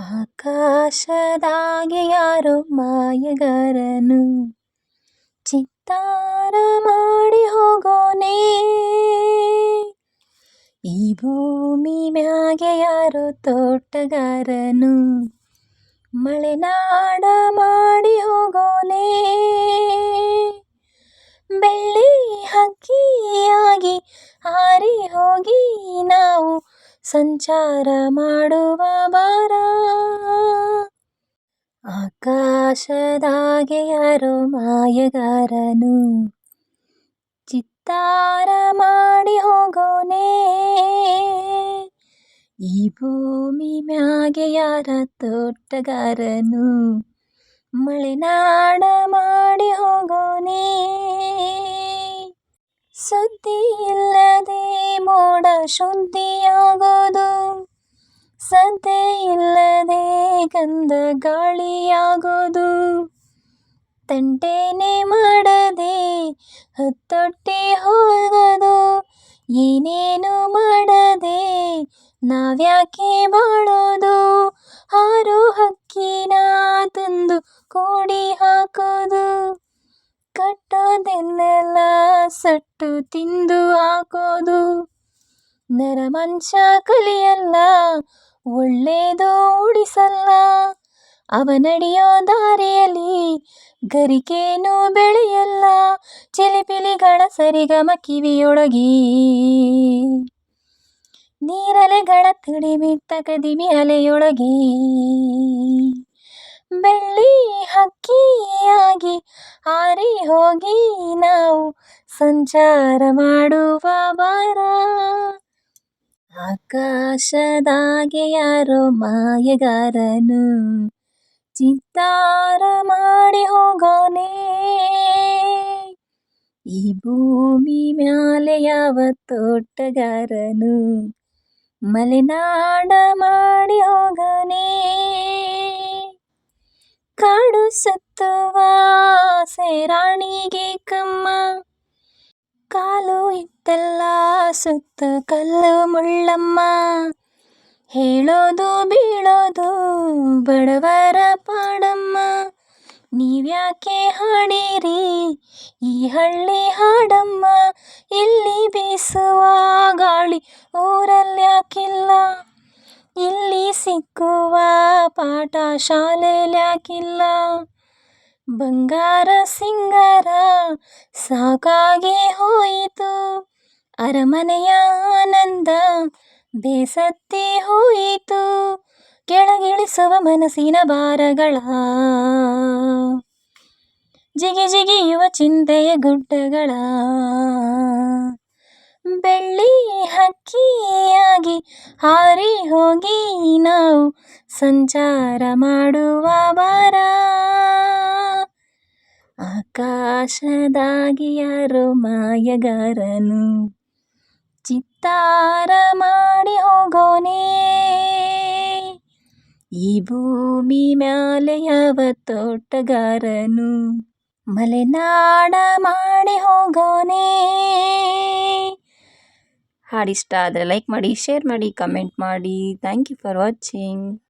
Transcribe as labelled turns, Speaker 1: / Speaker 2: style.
Speaker 1: ಆಕಾಶದಾಗೆ ಯಾರೋ ಮಾಯಗಾರನು. ಚಿತ್ತಾರ ಮಾಡಿ ಹೋಗೋನೇ. ಈ ಭೂಮಿ ಮ್ಯಾಗೆ ಯಾರೋ ತೋಟಗಾರನು. ಮಳೆನಾಡ ಮಾಡಿ ಹೋಗೋನೇ. ಸಂಚಾರ ಮಾಡುವ ಬಾರ ಆಕಾಶದಾಗೆ ಯಾರೋ ಮಾಯಗಾರನು. ಚಿತ್ತಾರ ಮಾಡಿ ಹೋಗೋನೇ. ಈ ಭೂಮಿ ಮ್ಯಾಗೆ ಯಾರ ತೋಟಗಾರನು. ಮಳೆನಾಡ ಮಾಡಿ ಹೋಗೋನೇ. ಸುದ್ದಿ ಇಲ್ಲದೆ ಮೋಡ ಶುದ್ಧಿಯಾಗೋದು. ಸಂತೆ ಇಲ್ಲದೆ ಗಂಧ ಗಾಳಿಯಾಗೋದು. ತಂಟೆನೇ ಮಾಡದೆ ಹತ್ತೊಟ್ಟಿ ಹೋಗೋದು. ಏನೇನು ಮಾಡದೆ ನಾವ್ಯಾಕೆ ಬಾಳೋದು ಹಾರೋ ಹಕ್ಕಿನ ತಂದು ಕೋಡಿ ಹಾಕೋದು. ಕಟ್ಟೋದನ್ನೆಲ್ಲ ಸಟ್ಟು ತಿಂದು ಹಾಕೋದು. ನರಮನುಷ್ಯ ಕಲಿಯಲ್ಲ ಒಳ್ಳೇದು ಉಳಿಸಲ್ಲ ಅವನಡಿಯೋ ದಾರಿಯಲ್ಲಿ ಗರಿಕೇನು ಬೆಳೆಯಲ್ಲ. ಚಿಲಿಪಿಲಿಗಳ ಸರಿಗಮ ಕಿವಿಯೊಳಗಿ. ನೀರಲೆಗಳ ತಿಳಿಬಿಟ್ಟ ಕದಿಮಿ ಅಲೆಯೊಳಗಿ. ಬೆಳ್ಳಿ ಹಕ್ಕಿಯಾಗಿ ಹಾರಿ ಹೋಗಿ ನಾವು ಸಂಚಾರ ಮಾಡುವ ಬಾರ ಆಕಾಶದಾಗೆ ಯಾರೋ ಮಾಯಗಾರನು. ಚಿತ್ತಾರ ಮಾಡಿ ಹೋಗೋನೇ. ಈ ಭೂಮಿ ಮ್ಯಾಲೆ ಯಾವ ತೋಟಗಾರನು? ಮಲೆನಾಡ ಮಾಡಿ ಹೋಗನೇ. ಕಾಡು ಸತ್ತುವ ಸೇರಾಣಿಗೆ ಕಮ್ಮ ಕಾಲು ಇತ್ತಲ್ಲ ಸುತ್ತ, ಕಲ್ಲು ಮುಳ್ಳಮ್ಮ. ಹೇಳೋದು ಬೀಳೋದು ಬಡವರ ಪಾಡಮ್ಮ. ನೀವ್ಯಾಕೆ ಹಾಡೀರಿ ಈ ಹಳ್ಳಿ ಹಾಡಮ್ಮ? ಇಲ್ಲಿ ಬೀಸುವ ಗಾಳಿ ಊರಲ್ಯಾಕಿಲ್ಲ ಇಲ್ಲಿ ಸಿಕ್ಕುವ ಪಾಠ ಶಾಲೆಲ್ಯಾಕಿಲ್ಲ ಬಂಗಾರ ಸಿಂಗಾರ ಸಾಕಾಗಿ ಹೋಯಿತು. ಅರಮನೆಯ ಆನಂದ ಬೇಸತ್ತಿ ಹೋಯಿತು. ಕೆಳಗಿಳಿಸುವ ಮನಸ್ಸಿನ ಭಾರಗಳ ಜಿಗಿ ಜಿಗಿಯುವ ಚಿಂತೆಯ ಗುಡ್ಡಗಳ ಬೆಳ್ಳಿ ಹಕ್ಕಿಯಾಗಿ ಹಾರಿ ಹೋಗಿ ನಾವು ಸಂಚಾರ ಮಾಡುವ ಬಾರ ಆಕಾಶದಾಗೆ ಮಾಯಗಾರನು. ಚಿತ್ತಾರ ಮಾಡಿ ಹೋಗೋನೇ. ಈ ಭೂಮಿ ಮ್ಯಾಲೆ ಯಾವ ತೋಟಗಾರನು? ಮಲೆನಾಡ ಮಾಡಿ ಹೋಗೋನೇ. ಹಾಡಿಷ್ಟ ಆದರೆ ಲೈಕ್ ಮಾಡಿ ಶೇರ್ ಮಾಡಿ ಕಮೆಂಟ್ ಮಾಡಿ. Thank you for watching